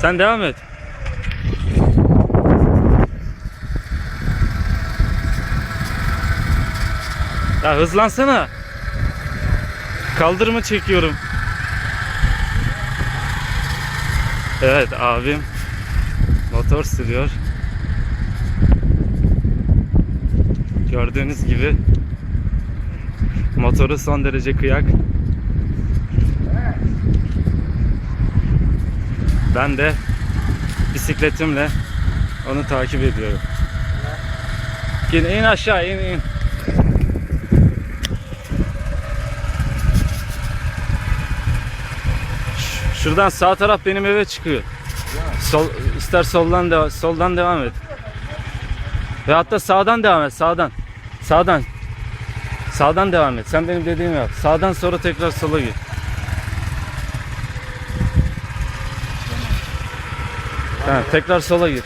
Sen devam et. Ya hızlansana. Kaldırımı çekiyorum. Evet abim motor sürüyor. Gördüğünüz gibi motoru son derece kıyak. Ben de bisikletimle onu takip ediyorum. Gel in aşağı in in. Şuradan sağ taraf benim eve çıkıyor. Sol ister soldan de, soldan devam et. Ve hatta sağdan devam et. Sağdan. Sağdan. Sağdan devam et. Sen benim dediğimi yap. Sağdan sonra tekrar sola git. Tamam, tekrar sola gir.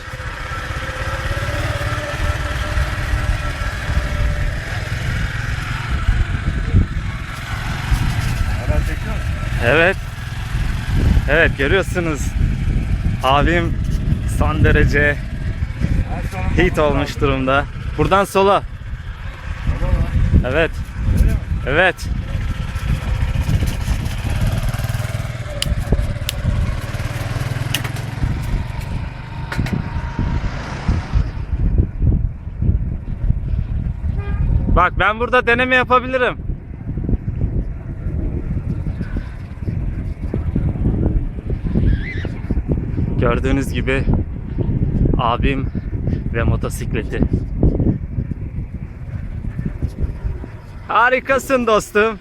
Evet. Evet görüyorsunuz. Abim son derece hit olmuş durumda. Buradan sola. Evet. Evet. Bak ben burada deneme yapabilirim. Gördüğünüz gibi abim ve motosikleti. Harikasın dostum.